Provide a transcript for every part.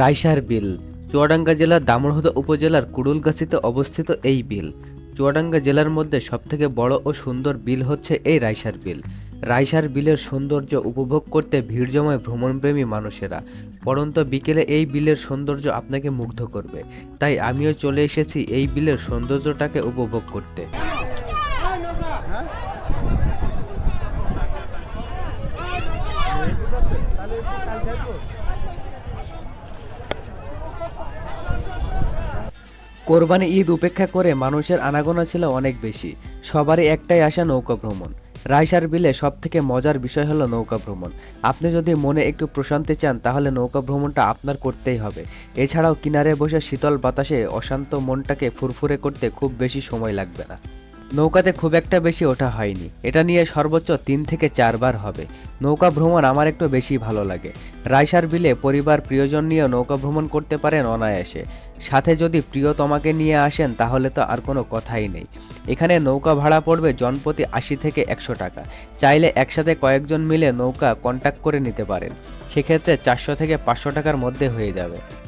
রাইসার বিল। চুয়াডাঙ্গা জেলার দামোহদা উপজেলার কুড়ুলগাছিতে অবস্থিত এই বিল। চুয়াডাঙ্গা জেলার মধ্যে সবথেকে বড় ও সুন্দর বিল হচ্ছে এই রাইসার বিল। রাইসার বিলের সৌন্দর্য উপভোগ করতে ভিড় জমায় ভ্রমণপ্রেমী মানুষেরা। পরন্ত বিকেলে এই বিলের সৌন্দর্য আপনাকে মুগ্ধ করবে। তাই আমিও চলে এসেছি এই বিলের সৌন্দর্যটাকে উপভোগ করতে। কোরবানি ঈদ উপেক্ষা করে মানুষের আনাগোনা ছিল অনেক বেশি। সবারই একটাই আসা নৌকা ভ্রমণ। রাইসার বিলে সব থেকে মজার বিষয় হলো নৌকা ভ্রমণ। আপনি যদি মনে একটু প্রশান্তি চান, তাহলে নৌকা ভ্রমণটা আপনার করতেই হবে। এছাড়াও কিনারে বসে শীতল বাতাসে অশান্ত মনটাকে ফুরফুরে করতে খুব বেশি সময় লাগবে না। নৌকাতে খুব একটা বেশি ওঠা হয়নি। এটা নিয়ে সর্বোচ্চ তিন থেকে চারবার হবে। নৌকা ভ্রমণ আমার একটু বেশি ভালো লাগে। রাইসার বিলে পরিবার প্রিয়জন নিয়ে নৌকা ভ্রমণ করতে পারেন অনায়াসে। সাথে যদি প্রিয়তমাকে নিয়ে আসেন, তাহলে তো আর কোনো কথাই নেই। এখানে নৌকা ভাড়া পড়বে জনপ্রতি আশি থেকে একশো টাকা। চাইলে একসাথে কয়েকজন মিলে নৌকা কন্ট্যাক্ট করে নিতে পারেন। সেক্ষেত্রে চারশো থেকে পাঁচশো টাকার মধ্যে হয়ে যাবে।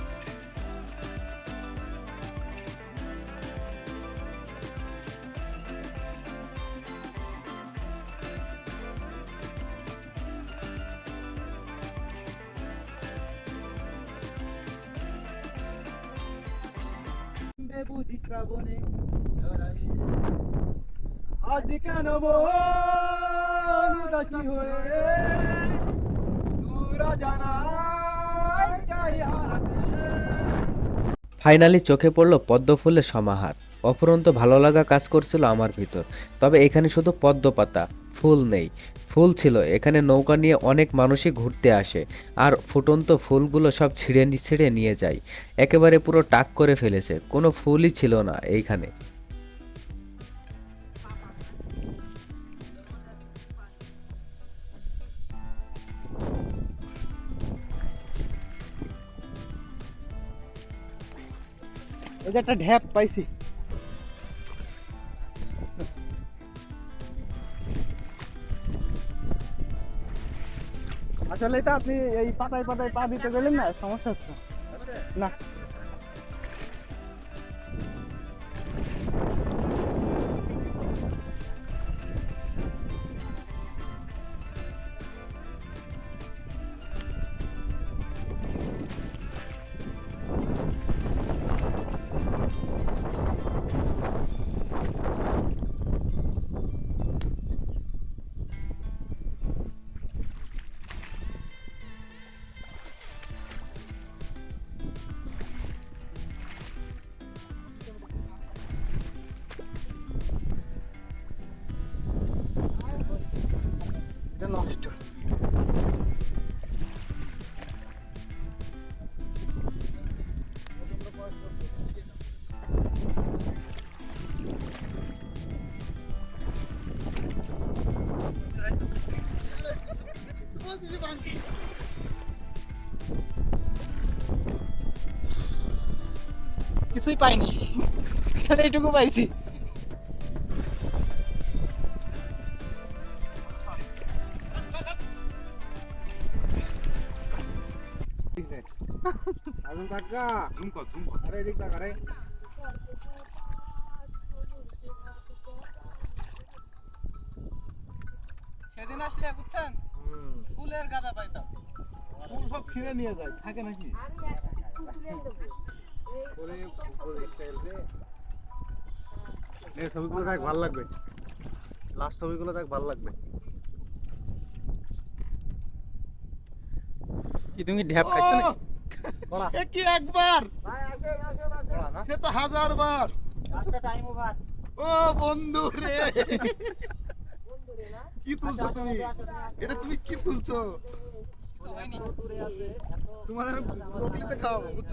ফাইনালি চোখে পড়ল পদ্মফুলের সমাহার। অপরন্ত ভালো লাগা কাজ করছিল আমার ভিতর। তবে এখানে শুধু পদ্ম পাতা ফুল নেই। ফুল ছিল, এখানে নৌকা নিয়ে অনেক মানুষই ঘুরতে আসে, আর ফুটন্ত ফুলগুলো সব ছিঁড়ে ছিঁড়ে নিয়ে যায়। একেবারে পুরো টাক করে ফেলেছে, কোনো ফুলই ছিল না এইখানে। এই একটা ঢ্যাপ পাইছি। আসলে তো আপনি এই পাতায় পাতায় পা দিতে গেলেন না সমস্যা হচ্ছে। না। এটা নষ্ট কিছুই পাইনি খালি এইটুকু পাইছি अजून काका झुम कर झुम कर अरे देख अरे সেদিন আসলে বুঝছেন ফুলের গাঁদা পাইতাম ফুল সব ছিঁড়ে নিয়ে যায় থাকে নাকি ওরে ফুল স্টাইল রে এই ছবিগুলো দেখ ভালো লাগবে লাস্ট ছবিগুলো দেখ ভালো লাগবে কি তুমি ঢ্যাপ খাইছো না সে কি একবার? সে তো হাজার বার ও বন্ধু রে। কি তুলছো তুমি? এটা তুমি কি তুলছো? তোমার আমি খাওয়াবো বুঝছ?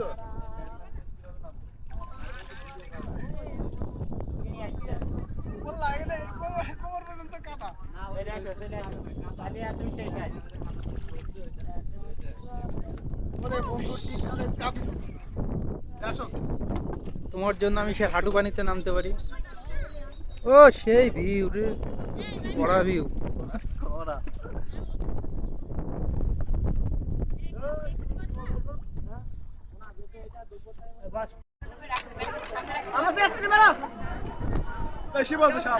তোমার জন্য আমি সে হাঁটু পানিতে নামতে পারি। ও, সেই ভিউ রে। কড়া ভিউ কড়া আমাকে একটু বেড়া বেশি বলতে সব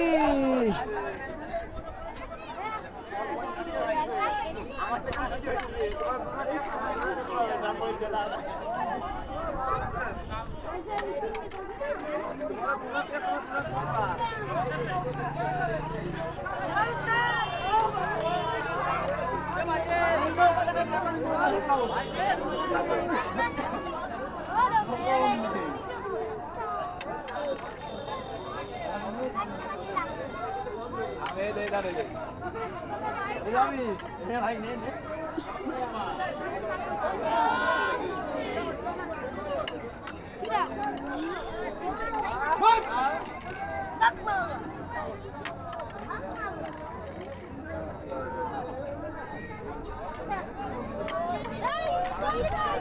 네네 나를 이남이 그냥 많이 내네 막! 막!